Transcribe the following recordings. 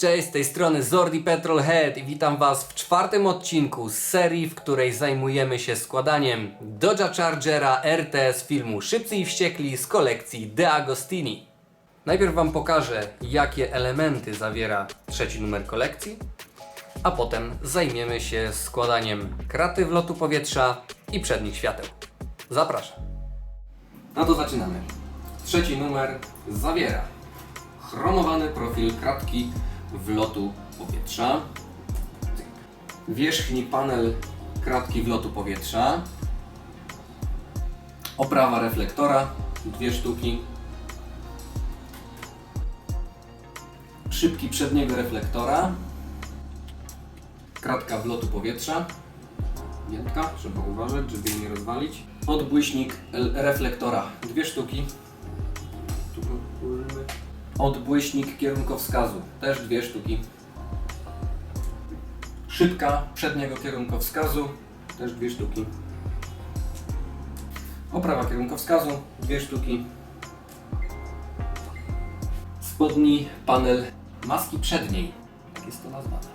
Cześć, z tej strony Zordi Petrolhead i witam Was w czwartym odcinku z serii, w której zajmujemy się składaniem Dodge'a Chargera RT z filmu Szybcy i Wściekli z kolekcji De Agostini. Najpierw Wam pokażę, jakie elementy zawiera trzeci numer kolekcji, a potem zajmiemy się składaniem kraty wlotu powietrza i przednich świateł. Zapraszam. No to zaczynamy. Trzeci numer zawiera chromowany profil kratki wlotu powietrza, wierzchni panel kratki wlotu powietrza, oprawa reflektora, dwie sztuki, szybki przedniego reflektora, kratka wlotu powietrza, Piętka, trzeba uważać, żeby jej nie rozwalić. Odbłyśnik reflektora, dwie sztuki. Odbłyśnik kierunkowskazu, też dwie sztuki. Szybka przedniego kierunkowskazu, też dwie sztuki. Oprawa kierunkowskazu, dwie sztuki. Spodni panel maski przedniej, tak jest to nazwane.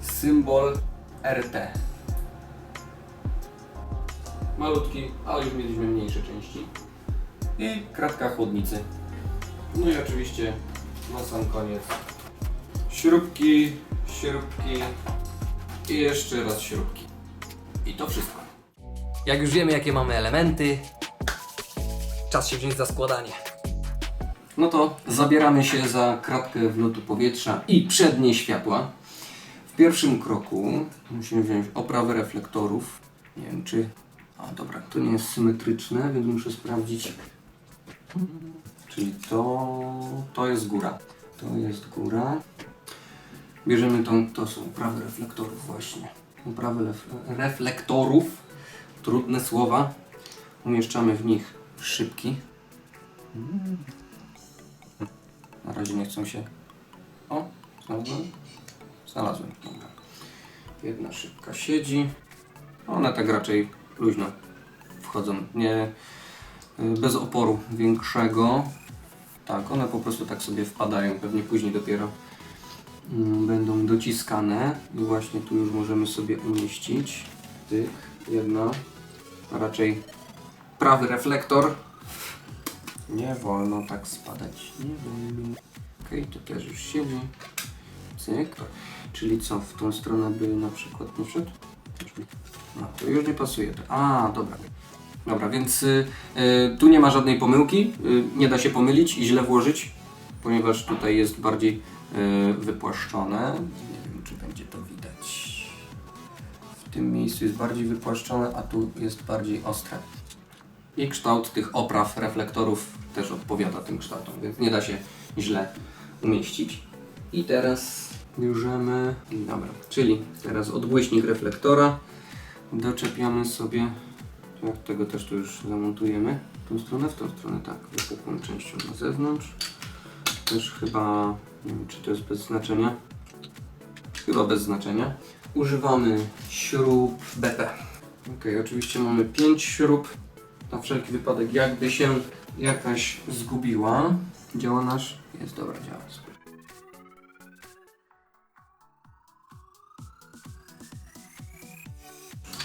Symbol RT. Malutki, ale już mieliśmy mniejsze części. I kratka chłodnicy. No i oczywiście na sam koniec śrubki, śrubki i jeszcze raz śrubki. I to wszystko. Jak już wiemy jakie mamy elementy, czas się wziąć za składanie. No to zabieramy się za kratkę wlotu powietrza i przednie światła. W pierwszym kroku musimy wziąć oprawę reflektorów. Nie wiem czy... A dobra, to nie jest symetryczne, więc muszę sprawdzić. Czyli to... to jest góra. To jest góra. Bierzemy tą... to są oprawy reflektorów właśnie. Oprawy lef- reflektorów. Trudne słowa. Umieszczamy w nich szybki. Na razie nie chcą się... O, znalazłem? Znalazłem. Dobra. Jedna szybka siedzi. One tak raczej luźno wchodzą. Nie y, bez oporu większego. Tak, one po prostu tak sobie wpadają. Pewnie później dopiero mm, będą dociskane. I właśnie tu już możemy sobie umieścić. Tych. Jedna. A raczej prawy reflektor. Nie wolno tak spadać. Nie wolno. Okej, to też już siedzi. Cyk. Czyli co, w tą stronę by na przykład nie szedł? No, to już nie pasuje. A, dobra. Dobra, więc y, y, tu nie ma żadnej pomyłki. Y, nie da się pomylić i źle włożyć, ponieważ tutaj jest bardziej y, wypłaszczone. Nie wiem, czy będzie to widać. W tym miejscu jest bardziej wypłaszczone, a tu jest bardziej ostre. I kształt tych opraw reflektorów też odpowiada tym kształtom, więc nie da się źle umieścić. I teraz bierzemy, dobra, czyli teraz odbłyśnik reflektora. Doczepiamy sobie, jak tego też tu już zamontujemy. W tą stronę, w tą stronę, tak, wypukłą częścią na zewnątrz. Też chyba, nie wiem czy to jest bez znaczenia. Chyba bez znaczenia. Używamy śrub BP. Ok, oczywiście mamy 5 śrub. Na wszelki wypadek, jakby się jakaś zgubiła. Działa nasz? Jest dobra, działa.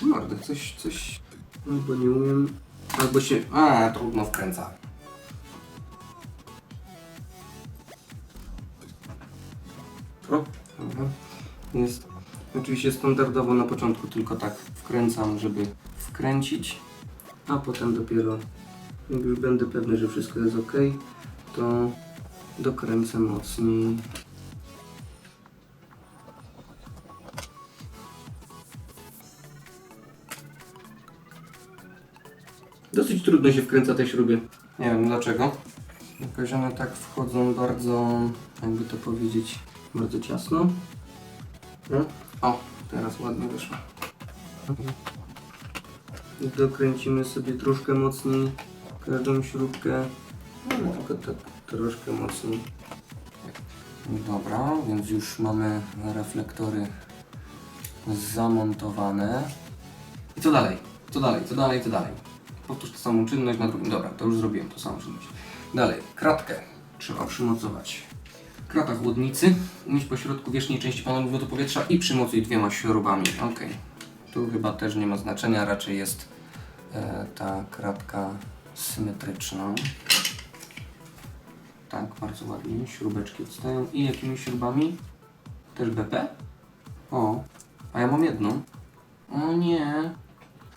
Mordę, coś, coś albo nie umiem, albo się, a trudno wkręca. O, dobra. Jest oczywiście standardowo na początku tylko tak wkręcam, żeby wkręcić, a potem dopiero jak już będę pewny, że wszystko jest ok, to dokręcę mocniej. Trudno się wkręca te śruby. Nie wiem dlaczego. Jakoś one tak wchodzą bardzo, jakby to powiedzieć, bardzo ciasno. No. O, teraz ładnie wyszło. I dokręcimy sobie troszkę mocniej każdą śrubkę. No, tylko tak troszkę mocniej. Dobra, więc już mamy reflektory zamontowane. I co dalej? Co dalej? Co dalej? Co dalej? Powtórz tę samą czynność na drugim. Dobra, to już zrobiłem tą samą czynność. Dalej, kratkę trzeba przymocować. krata chłodnicy, umieść po środku wierzchniej części panelu wylotu powietrza i przymocuj dwiema śrubami. Ok. Tu chyba też nie ma znaczenia, raczej jest e, ta kratka symetryczna. Tak, bardzo ładnie. Śrubeczki odstają. I jakimi śrubami? Też BP? O, a ja mam jedną. O nie.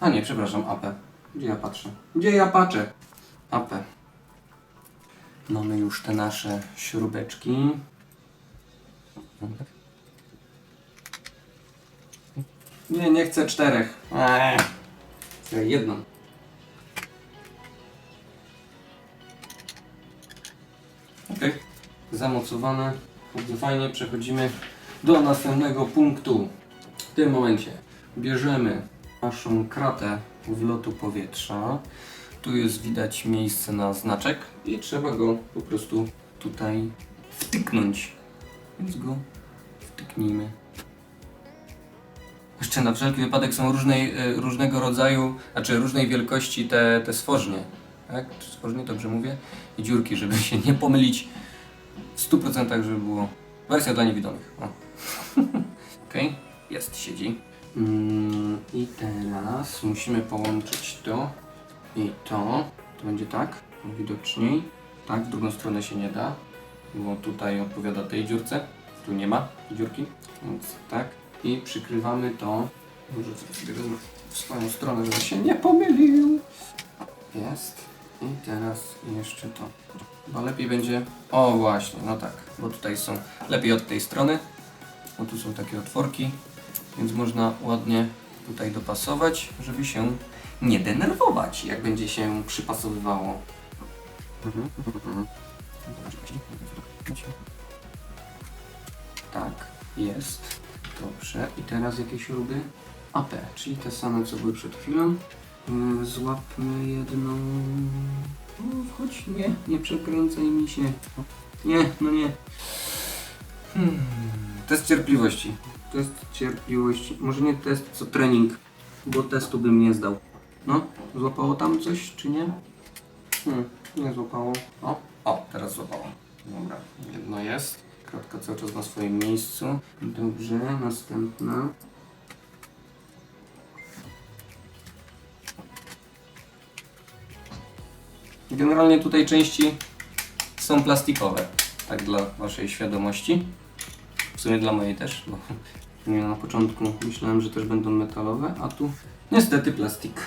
A nie, przepraszam, AP. Gdzie ja patrzę? Gdzie ja patrzę? AP. Mamy już te nasze śrubeczki. Nie, nie chcę czterech. Eee. Chcę jedną. Ok. Zamocowane. Bardzo fajnie. Przechodzimy do następnego punktu. W tym momencie bierzemy naszą kratę wlotu powietrza. Tu jest widać miejsce na znaczek i trzeba go po prostu tutaj wtyknąć. Więc go wtyknijmy. Jeszcze na wszelki wypadek są różnej, e, różnego rodzaju, znaczy różnej wielkości te, te stworznie. Tak? Czy dobrze mówię? I dziurki, żeby się nie pomylić w 100% żeby było. Wersja dla niewidomych. O. Okej, jest, siedzi. Mm, I teraz musimy połączyć to i to. To będzie tak, widoczniej. Tak, w drugą stronę się nie da, bo tutaj odpowiada tej dziurce. Tu nie ma dziurki, więc tak. I przykrywamy to. Może sobie w swoją stronę, żeby się nie pomylił. Jest. I teraz jeszcze to. Chyba lepiej będzie. O właśnie, no tak, bo tutaj są lepiej od tej strony. Bo tu są takie otworki, więc można ładnie tutaj dopasować, żeby się nie denerwować, jak będzie się przypasowywało. Tak, jest. Dobrze. I teraz jakie śruby? AP, czyli te same, co były przed chwilą. Yy, Złapmy jedną. O, wchodź, nie, nie przekręcaj mi się. Nie, no nie. Hmm. Test cierpliwości. Test cierpliwości. Może nie test, co trening, bo testu bym nie zdał. No, złapało tam coś, czy nie? Hmm, nie złapało. O, o, teraz złapało. Dobra, jedno jest. Kratka cały czas na swoim miejscu. Dobrze, następna. Generalnie tutaj części są plastikowe. Tak dla Waszej świadomości. W sumie dla mojej też, bo nie na początku myślałem, że też będą metalowe, a tu niestety plastik.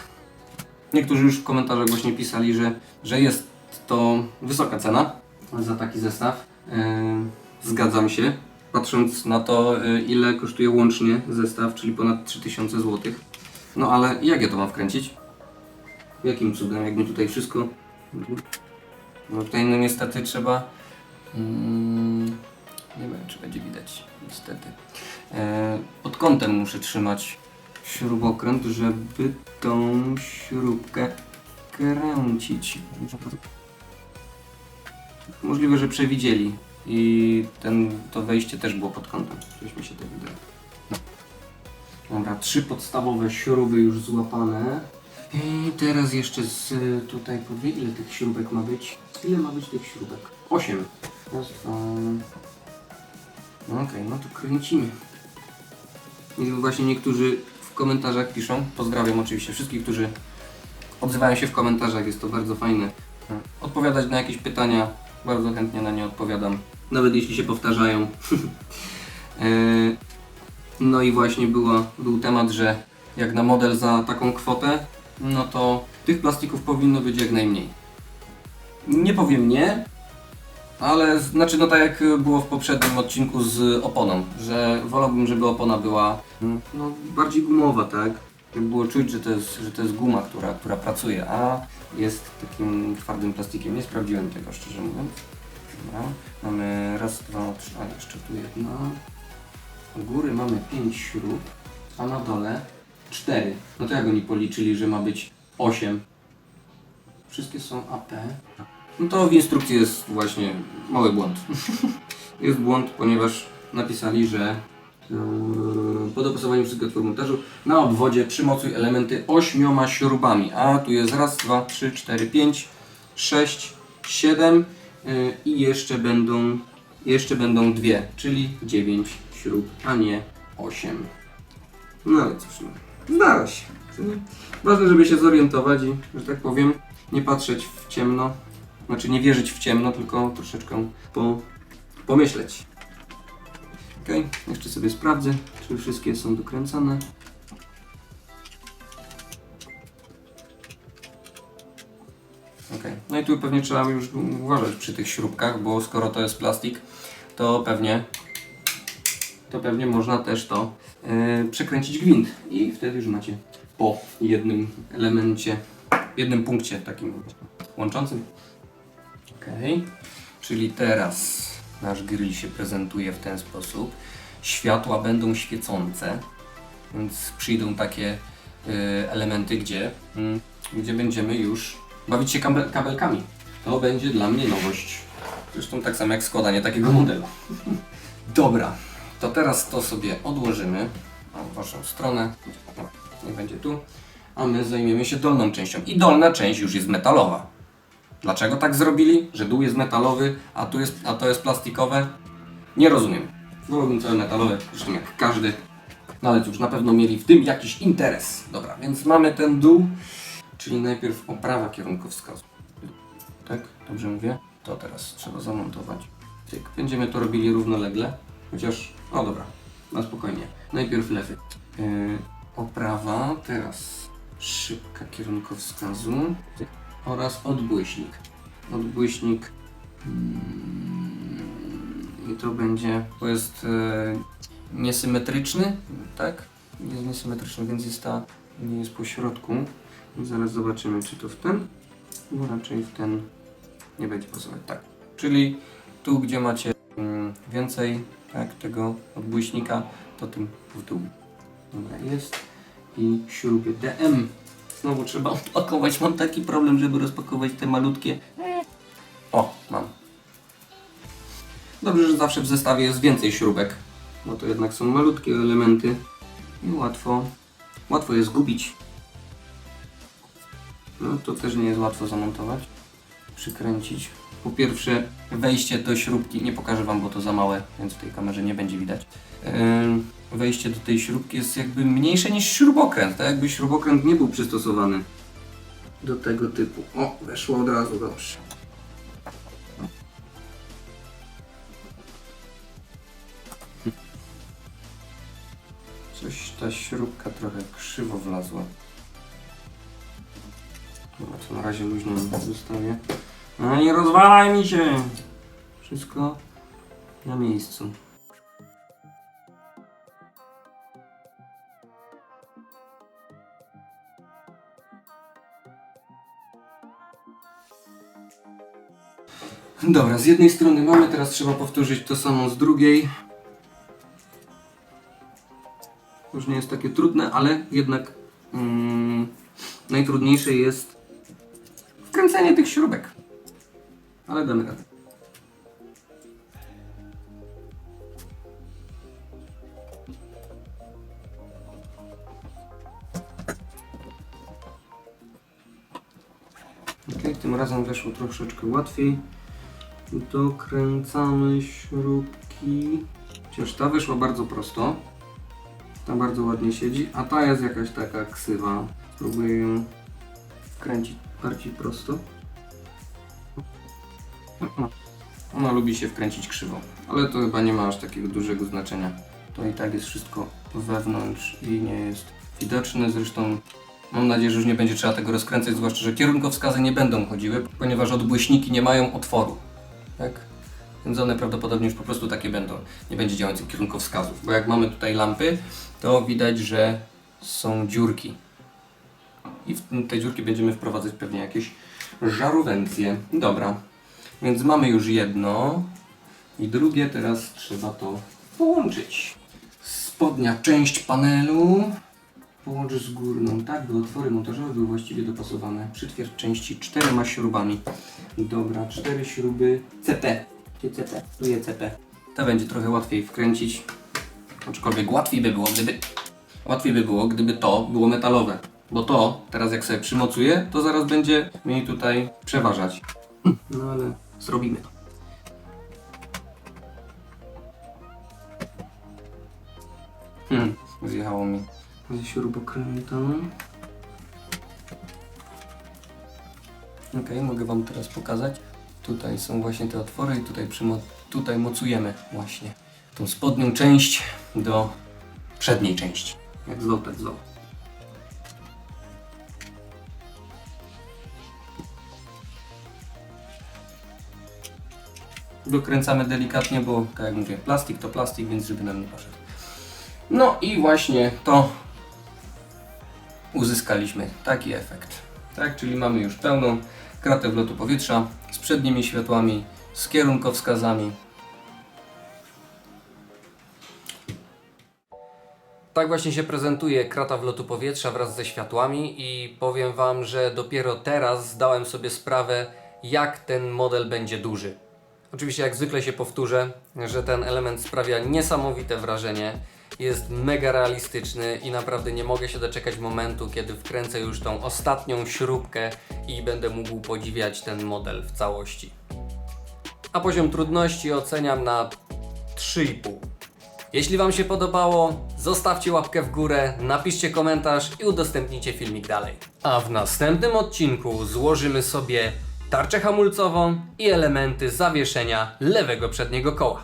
Niektórzy już w komentarzach właśnie pisali, że, że jest to wysoka cena za taki zestaw. Yy, zgadzam się, patrząc na to, yy, ile kosztuje łącznie zestaw, czyli ponad 3000 zł. No ale jak ja to mam wkręcić? Jakim cudem, jakby tutaj wszystko... No tutaj no niestety trzeba... Mm, nie wiem, czy będzie widać, niestety. E, pod kątem muszę trzymać śrubokręt, żeby tą śrubkę kręcić. Możliwe, że przewidzieli i ten, to wejście też było pod kątem. Coś mi się tak wydaje. Dobra, trzy podstawowe śruby już złapane. I teraz jeszcze z tutaj powie, ile tych śrubek ma być? Ile ma być tych śrubek? Osiem. Raz, dwa. No Okej, no to kręcimy. I właśnie niektórzy w komentarzach piszą, pozdrawiam oczywiście wszystkich, którzy odzywają się w komentarzach, jest to bardzo fajne. Odpowiadać na jakieś pytania, bardzo chętnie na nie odpowiadam, nawet jeśli się powtarzają. E, no i właśnie była, był temat, że jak na model za taką kwotę, no to tych plastików powinno być jak najmniej. Nie powiem nie, ale znaczy no tak jak było w poprzednim odcinku z oponą, że wolałbym, żeby opona była no, bardziej gumowa, tak? Żeby było czuć, że to jest, że to jest guma, która, która pracuje, a jest takim twardym plastikiem. Nie sprawdziłem tego, szczerze mówiąc. Dobra. Mamy raz, dwa, trzy, a jeszcze tu jedna. U góry mamy pięć śrub, a na dole cztery. No to jak oni policzyli, że ma być osiem? Wszystkie są AP. No to w instrukcji jest właśnie mały błąd. jest błąd, ponieważ napisali, że yy, po dopasowaniu wszystkiego montażu na obwodzie przymocuj elementy ośmioma śrubami. A tu jest raz, dwa, trzy, cztery, pięć, sześć, siedem yy, i jeszcze będą jeszcze będą dwie, czyli 9 śrub, a nie 8. No ale cóż, no. zdarza się. Ważne, żeby się zorientować i, że tak powiem, nie patrzeć w ciemno. Znaczy nie wierzyć w ciemno, tylko troszeczkę po, pomyśleć. Ok, jeszcze sobie sprawdzę, czy wszystkie są dokręcane. Ok, no i tu pewnie trzeba już uważać przy tych śrubkach, bo skoro to jest plastik, to pewnie to pewnie można też to e, przekręcić gwint i wtedy już macie po jednym elemencie, jednym punkcie takim łączącym. Ok, czyli teraz nasz grill się prezentuje w ten sposób. Światła będą świecące, więc przyjdą takie e, elementy, gdzie, mm, gdzie będziemy już bawić się kabel, kabelkami. To będzie dla mnie nowość. Zresztą tak samo jak składanie takiego modelu. Dobra, to teraz to sobie odłożymy w waszą stronę. Nie będzie tu. A my zajmiemy się dolną częścią. I dolna część już jest metalowa. Dlaczego tak zrobili? Że dół jest metalowy, a, tu jest, a to jest plastikowe? Nie rozumiem. Wolałbym całe metalowe, zresztą jak każdy. No ale cóż, na pewno mieli w tym jakiś interes. Dobra, więc mamy ten dół, czyli najpierw oprawa kierunkowskazu. Tak? Dobrze mówię? To teraz trzeba zamontować. Będziemy to robili równolegle, chociaż... O dobra, na spokojnie. Najpierw lewy. Yy, oprawa, teraz szybka kierunkowskazu Tyk. Oraz odbłyśnik. Odbłyśnik mm, i to będzie, to jest e, niesymetryczny, tak? Jest niesymetryczny, więc jest ta, nie jest po środku. Zaraz zobaczymy, czy to w ten, no raczej w ten nie będzie pasować, tak. Czyli tu, gdzie macie mm, więcej tak, tego odbłyśnika, to tym w dół. Dobra, jest. I śruby DM. Znowu trzeba odpakować. Mam taki problem, żeby rozpakować te malutkie. O, mam. Dobrze, że zawsze w zestawie jest więcej śrubek, bo to jednak są malutkie elementy i łatwo, łatwo je zgubić. No to też nie jest łatwo zamontować, przykręcić. Po pierwsze wejście do śrubki, nie pokażę Wam, bo to za małe, więc w tej kamerze nie będzie widać. Ym, Wejście do tej śrubki jest jakby mniejsze niż śrubokręt, tak jakby śrubokręt nie był przystosowany do tego typu. O, weszło od razu, dobrze. Coś ta śrubka trochę krzywo wlazła. Dobra, to na razie luźno zostawię. No nie rozwalaj mi się! Wszystko na miejscu. Dobra, z jednej strony mamy, teraz trzeba powtórzyć to samo z drugiej. Już nie jest takie trudne, ale jednak mm, najtrudniejsze jest wkręcenie tych śrubek. Ale damy radę. Ok, tym razem weszło troszeczkę łatwiej. Dokręcamy śrubki. Chociaż ta wyszła bardzo prosto. Ta bardzo ładnie siedzi, a ta jest jakaś taka ksywa. Spróbuję ją wkręcić bardziej prosto. Ona lubi się wkręcić krzywo, ale to chyba nie ma aż takiego dużego znaczenia. To i tak jest wszystko wewnątrz i nie jest widoczne. Zresztą mam nadzieję, że już nie będzie trzeba tego rozkręcać, zwłaszcza, że kierunkowskazy nie będą chodziły, ponieważ odbłyśniki nie mają otworu. Tak? Więc one prawdopodobnie już po prostu takie będą. Nie będzie działających kierunkowskazów. Bo jak mamy tutaj lampy, to widać, że są dziurki. I w te dziurki będziemy wprowadzać pewnie jakieś żarówencje. Dobra. Więc mamy już jedno. I drugie teraz trzeba to połączyć. Spodnia część panelu połącz z górną, tak by otwory montażowe były właściwie dopasowane. Przytwierdź części czterema śrubami. Dobra, cztery śruby CP. Tu CP, tu CP. To będzie trochę łatwiej wkręcić, aczkolwiek łatwiej by było, gdyby... Łatwiej by było, gdyby to było metalowe. Bo to, teraz jak sobie przymocuję, to zaraz będzie mnie tutaj przeważać. No ale zrobimy to. Hmm, zjechało mi ze śrubokręta. Ok, mogę Wam teraz pokazać. Tutaj są właśnie te otwory i tutaj, tutaj mocujemy właśnie tą spodnią część do przedniej części. Jak zwał, tak zwał. Dokręcamy delikatnie, bo tak jak mówię, plastik to plastik, więc żeby nam nie poszedł. No i właśnie to uzyskaliśmy taki efekt. Tak, czyli mamy już pełną kratę wlotu powietrza z przednimi światłami, z kierunkowskazami. Tak właśnie się prezentuje krata wlotu powietrza wraz ze światłami i powiem Wam, że dopiero teraz zdałem sobie sprawę, jak ten model będzie duży. Oczywiście jak zwykle się powtórzę, że ten element sprawia niesamowite wrażenie. Jest mega realistyczny i naprawdę nie mogę się doczekać momentu, kiedy wkręcę już tą ostatnią śrubkę i będę mógł podziwiać ten model w całości. A poziom trudności oceniam na 3,5. Jeśli Wam się podobało, zostawcie łapkę w górę, napiszcie komentarz i udostępnijcie filmik dalej. A w następnym odcinku złożymy sobie tarczę hamulcową i elementy zawieszenia lewego przedniego koła.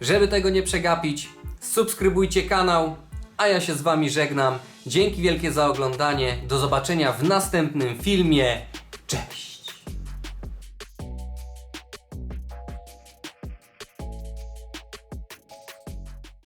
Żeby tego nie przegapić, subskrybujcie kanał, a ja się z Wami żegnam. Dzięki wielkie za oglądanie. Do zobaczenia w następnym filmie. Cześć!